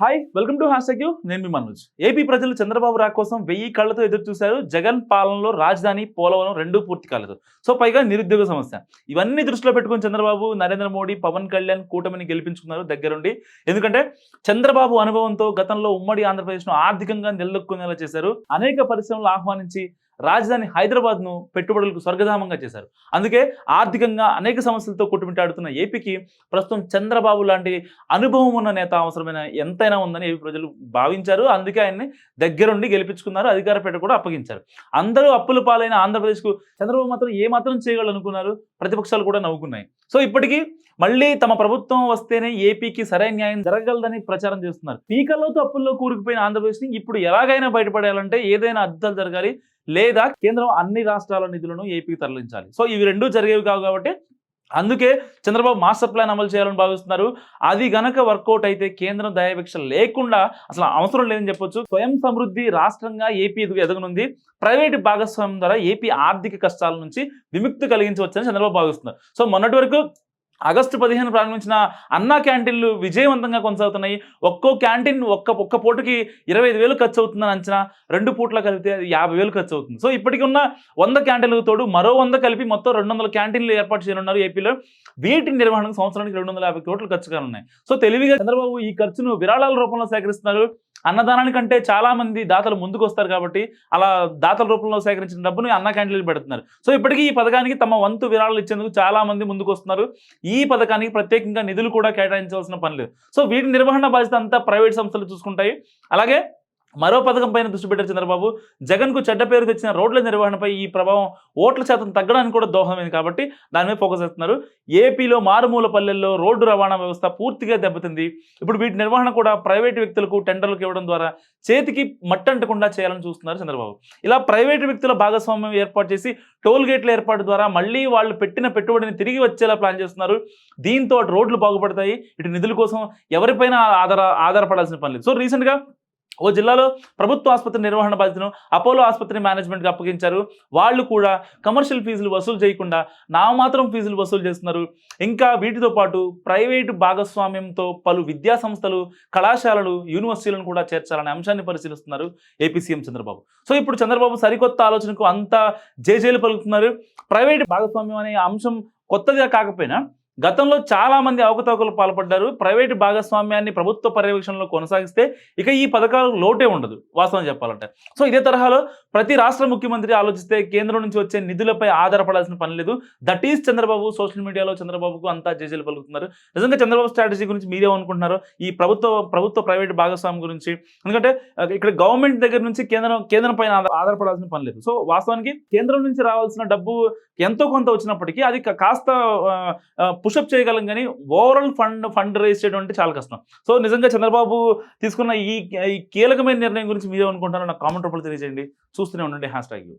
Hi welcome to hash నేను మీ Manoj. AP ప్రజలు చంద్రబాబు రా కోసం వెయ్యి కళ్ళతో ఎదురు చూశారు జగన్ పాలనలో రాజధాని పోలవరం రెండూ పూర్తి కాలేదు. సో పైగా నిరుద్యోగ సమస్య. ఇవన్నీ దృష్టిలో పెట్టుకుని చంద్రబాబు నరేంద్ర మోడీ పవన్ కళ్యాణ్ కూటమిని గెలిపించుకున్నారు దగ్గరుండి. ఎందుకంటే చంద్రబాబు అనుభవంతో గతంలో ఉమ్మడి ఆంధ్రప్రదేశ్ను ఆర్థికంగా నిలదొక్కునేలా చేశారు. అనేక పరిశ్రమలు ఆహ్వానించి రాజధాని హైదరాబాద్ను పెట్టుబడులకు స్వర్గధామంగా చేశారు. అందుకే ఆర్థికంగా అనేక సమస్యలతో కొట్టుమిట్టాడుతున్న ఏపీకి ప్రస్తుతం చంద్రబాబు లాంటి అనుభవం ఉన్న నేత అవసరమైన ఎంతైనా ఉందని ఏపీ ప్రజలు భావించారు. అందుకే ఆయన్ని దగ్గరుండి గెలిపించుకున్నారు. అధికార పేట కూడా అప్పగించారు. అందరూ అప్పుల పాలైన ఆంధ్రప్రదేశ్కు చంద్రబాబు మాత్రం ఏ మాత్రం ప్రతిపక్షాలు కూడా నవ్వుకున్నాయి. సో ఇప్పటికీ మళ్ళీ తమ ప్రభుత్వం వస్తేనే ఏపీకి సరైన న్యాయం జరగలదని ప్రచారం చేస్తున్నారు. పీకల్లోతో అప్పుల్లో కూరుకుపోయిన ఆంధ్రప్రదేశ్ని ఇప్పుడు ఎలాగైనా బయటపడేయాలంటే ఏదైనా అద్భుతాలు జరగాలి. లేదా కేంద్రం అన్ని రాష్ట్రాల నిధులను ఏపీకి తరలించాలి. సో ఇవి రెండు జరిగేవి కావు కాబట్టి అందుకే చంద్రబాబు మాస్టర్ ప్లాన్ అమలు చేయాలని భావిస్తున్నారు. అది గనక వర్కౌట్ అయితే కేంద్రం దయాభిక్ష లేకుండా అసలు అవసరం లేదని చెప్పొచ్చు. స్వయం సమృద్ధి రాష్ట్రంగా ఏపీ ఎదుగు ఎదగనుంది. ప్రైవేటు భాగస్వామ్యం ద్వారా ఏపీ ఆర్థిక కష్టాల నుంచి విముక్తి కలిగించవచ్చని చంద్రబాబు భావిస్తున్నారు. సో మొన్నటి వరకు ఆగస్టు పదిహేను ప్రారంభించిన అన్నా క్యాంటీన్లు విజయవంతంగా కొనసాగుతున్నాయి. ఒక్కో క్యాంటీన్ ఒక్క ఒక్క పూటకి ఇరవై ఐదు వేలు ఖర్చు అవుతుందని అంచనా. రెండు పూట్ల కలిపితే యాభై వేలు ఖర్చు అవుతుంది సో ఇప్పటికి ఉన్న వంద క్యాంటీన్లకు తోడు మరో వంద కలిపి మొత్తం రెండు వందల క్యాంటీన్లు ఏర్పాటు చేయనున్నారు ఏపీలో. వీటి నిర్వహణకు సంవత్సరానికి రెండు వందల యాభై కోట్లు ఖర్చు కానున్నాయి. సో తెలివిగా చంద్రబాబు ఈ ఖర్చును విరాళాల రూపంలో సేకరిస్తున్నారు. అన్నదానానికంటే చాలా మంది దాతలు ముందుకు వస్తారు కాబట్టి అలా దాతల రూపంలో సేకరించిన డబ్బుని అన్న క్యాంటీన్లు పెడుతున్నారు. సో ఇప్పటికీ ఈ పథకానికి తమ వంతు విరాళాలు ఇచ్చేందుకు చాలా మంది ముందుకు వస్తున్నారు. ఈ పథకానికి ప్రత్యేకంగా నిధులు కూడా కేటాయించాల్సిన పని లేదు. సో వీటి నిర్వహణ బాధ్యత అంతా ప్రైవేట్ సంస్థలు చూసుకుంటాయి. అలాగే మరో పథకం పైన దృష్టి పెట్టారు చంద్రబాబు. జగన్కు చెడ్డ పేరు తెచ్చిన రోడ్ల నిర్వహణపై ఈ ప్రభావం ఓట్ల శాతం తగ్గడానికి కూడా దోహదమైంది కాబట్టి దాని మీద ఫోకస్ చేస్తున్నారు. ఏపీలో మారుమూల పల్లెల్లో రోడ్డు రవాణా వ్యవస్థ పూర్తిగా దెబ్బతింది. ఇప్పుడు వీటి నిర్వహణ కూడా ప్రైవేటు వ్యక్తులకు టెండర్లకు ఇవ్వడం ద్వారా చేతికి మట్టంటకుండా చేయాలని చూస్తున్నారు చంద్రబాబు. ఇలా ప్రైవేటు వ్యక్తుల భాగస్వామ్యం ఏర్పాటు చేసి టోల్ గేట్ల ఏర్పాటు ద్వారా మళ్ళీ వాళ్ళు పెట్టిన పెట్టుబడిని తిరిగి వచ్చేలా ప్లాన్ చేస్తున్నారు. దీంతో అటు రోడ్లు బాగుపడతాయి. ఇటు నిధుల కోసం ఎవరిపైన ఆధార ఆధారపడాల్సిన పని లేదు. సో రీసెంట్గా ఓ జిల్లాలో ప్రభుత్వ ఆసుపత్రి నిర్వహణ బాధ్యతను అపోలో ఆసుపత్రి మేనేజ్మెంట్కి అప్పగించారు. వాళ్ళు కూడా కమర్షియల్ ఫీజులు వసూలు చేయకుండా నామాత్రం ఫీజులు వసూలు చేస్తున్నారు. ఇంకా వీటితో పాటు ప్రైవేటు భాగస్వామ్యంతో పలు విద్యా సంస్థలు కళాశాలలు యూనివర్సిటీలను కూడా చేర్చాలనే అంశాన్ని పరిశీలిస్తున్నారు ఏపీ సీఎం చంద్రబాబు. సో ఇప్పుడు చంద్రబాబు సరికొత్త ఆలోచనకు అంతా జేజేలు పలుకుతున్నారు. ప్రైవేటు భాగస్వామ్యం అనే అంశం కొత్తగా కాకపోయినా గతంలో చాలా మంది అవకతవకలు పాల్పడ్డారు. ప్రైవేటు భాగస్వామ్యాన్ని ప్రభుత్వ పర్యవేక్షణలో కొనసాగిస్తే ఇక ఈ పథకాలకు లోటే ఉండదు. వాస్తవం చెప్పాలంటే. సో ఇదే తరహాలో ప్రతి రాష్ట్ర ముఖ్యమంత్రి ఆలోచిస్తే కేంద్రం నుంచి వచ్చే నిధులపై ఆధారపడాల్సిన పని లేదు. దట్ ఈస్ చంద్రబాబు సోషల్ మీడియాలో చంద్రబాబుకు అంతా జేజేలు పలుకుతున్నారు. నిజంగా చంద్రబాబు స్ట్రాటజీ గురించి మీరేమనుకుంటున్నారు ఈ ప్రభుత్వ ప్రభుత్వ ప్రైవేట్ భాగస్వామ్యం గురించి. ఎందుకంటే ఇక్కడ గవర్నమెంట్ దగ్గర నుంచి కేంద్రం కేంద్రం పైన ఆధార- ఆధారపడాల్సిన పని లేదు. సో వాస్తవానికి కేంద్రం నుంచి రావాల్సిన డబ్బు ఎంతో కొంత వచ్చినప్పటికీ అది కాస్త పుషప్ చేయగలం కానీ ఓవరాల్ ఫండ్ ఫండ్ రేస్ చేయడం అంటే చాలా కష్టం. సో నిజంగా చంద్రబాబు తీసుకున్న ఈ ఈ కీలకమైన నిర్ణయం గురించి మీరు అనుకుంటారో నాకు కామెంట్ రూపంలో తెలియజేయండి. చూస్తూనే ఉండండి. Hash tag